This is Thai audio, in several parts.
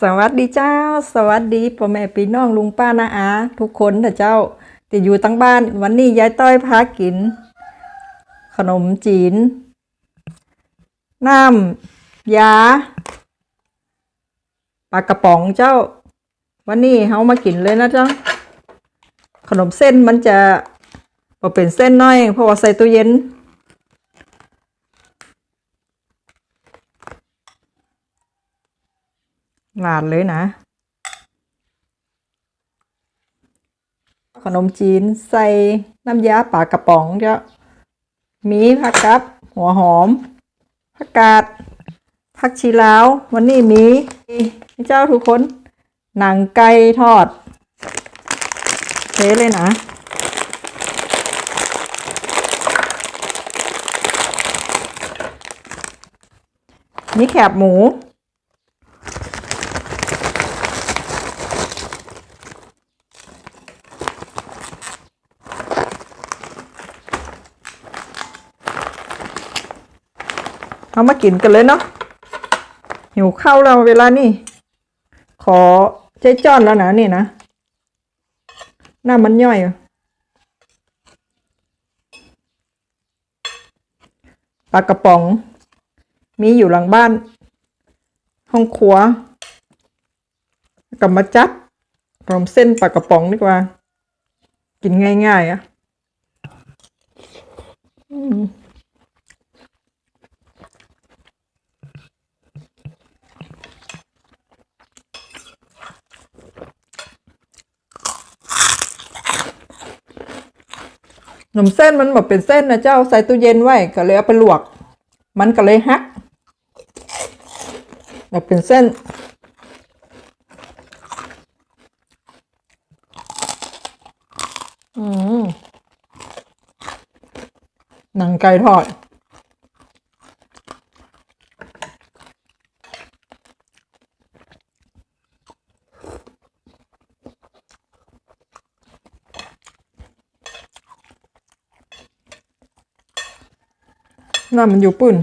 สวัสดีเจ้า สวัสดีพ่อแม่พี่น้องลุงป้านาอา ทุกคนนะเจ้าที่อยู่ตั้งบ้าน วันนี้ยายต้อยพากิน ขนมจีน น้ำยาปลากระป๋องเจ้า วันนี้เฮามากินเลยนะเจ้า ขนมเส้นมันจะบ่เป็นเส้นน้อยเพราะว่าใส่ตู้เย็น หลาดเลยนะ ขนมจีนใส่น้ำยาปลากระป๋องเจ้ามีผักกับ หัวหอมผักกาดผักชีลาว วันนี้มีเจ้าทุกคน หนังไก่ทอดเทเลยนะนี่แคบหมู เอามากินกันเลยเนาะหิวข้าวแล้วเวลานี่ขอเจ๊จ้อนแล้วนะนี่นะหน้ามันย่อยปลากระป๋อง มีอยู่หลังบ้าน ห้องครัวกลับมาจัดขนมเส้นปลากระป๋องดีกว่า กินง่าย ๆอะ่ะ อืม นมเส้นมันแบบเป็นเส้นนะเจ้าใส่ตู้เย็นไว้ก็เลยเอาไปลวก มันก็เลยฮักแบบเป็นเส้น อืมหนังไก่ทอด นั่นมันอยู่ปุ่น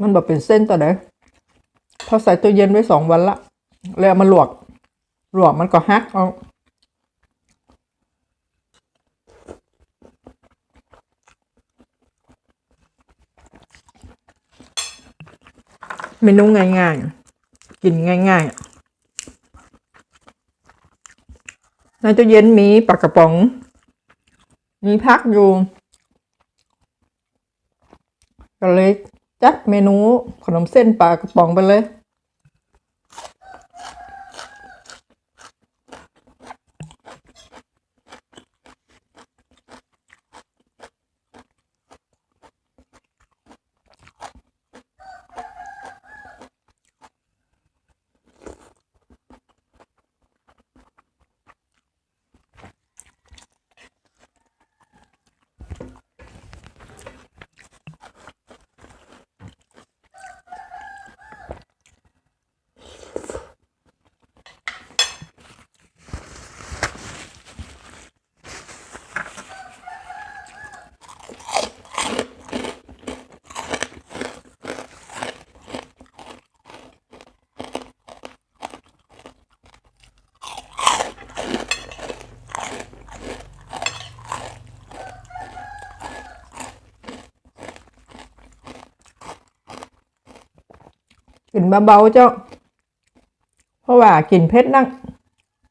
มันแบบเป็นเส้นต่อเด้พอใส่ตู้เย็นไว้สองวันละ แล้วเอามาลวก ลวกมันก็ฮักเอาเมนูง่ายๆ กินง่ายๆ ในตู้เย็นมีปลากระป๋อง มีพักอยู่ก็เลย จัดเมนูขนมเส้นปลากระป๋องไปเลย กินเบาๆเจ้า เพราะว่ากินเผ็ดนัก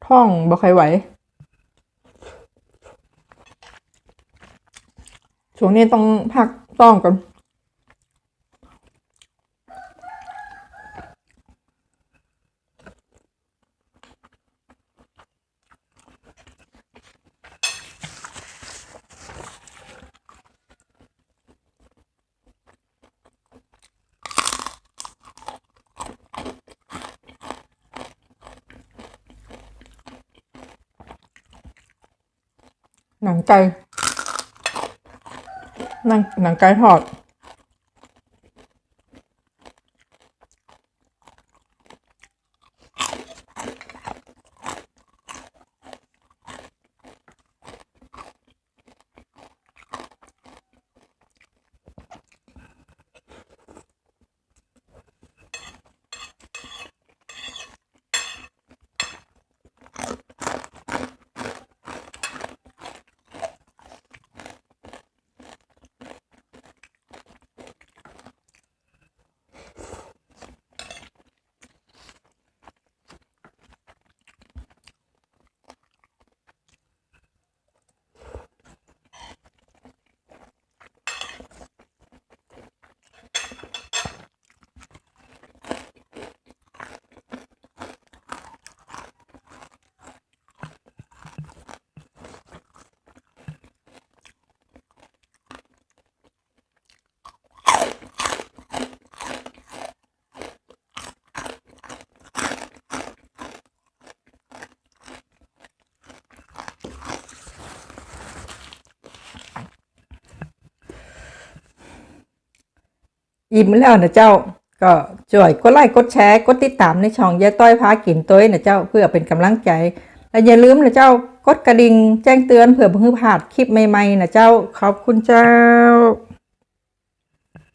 ท้องบ่ค่อยไหวช่วงนี้ต้องพักต้องก่อน หนังไก่หนังหนังไก่ทอด อิ่มแล้วนะเจ้า ก็ช่วยกดไลค์กดแชร์กดติดตามในช่องยายต้อยพากินต้อยนะเจ้าเพื่อเป็นกำลังใจและอย่าลืมนะเจ้ากดกระดิ่งแจ้งเตือนเผื่อเพิ่งพลาดคลิปใหม่ๆนะเจ้าขอบคุณเจ้า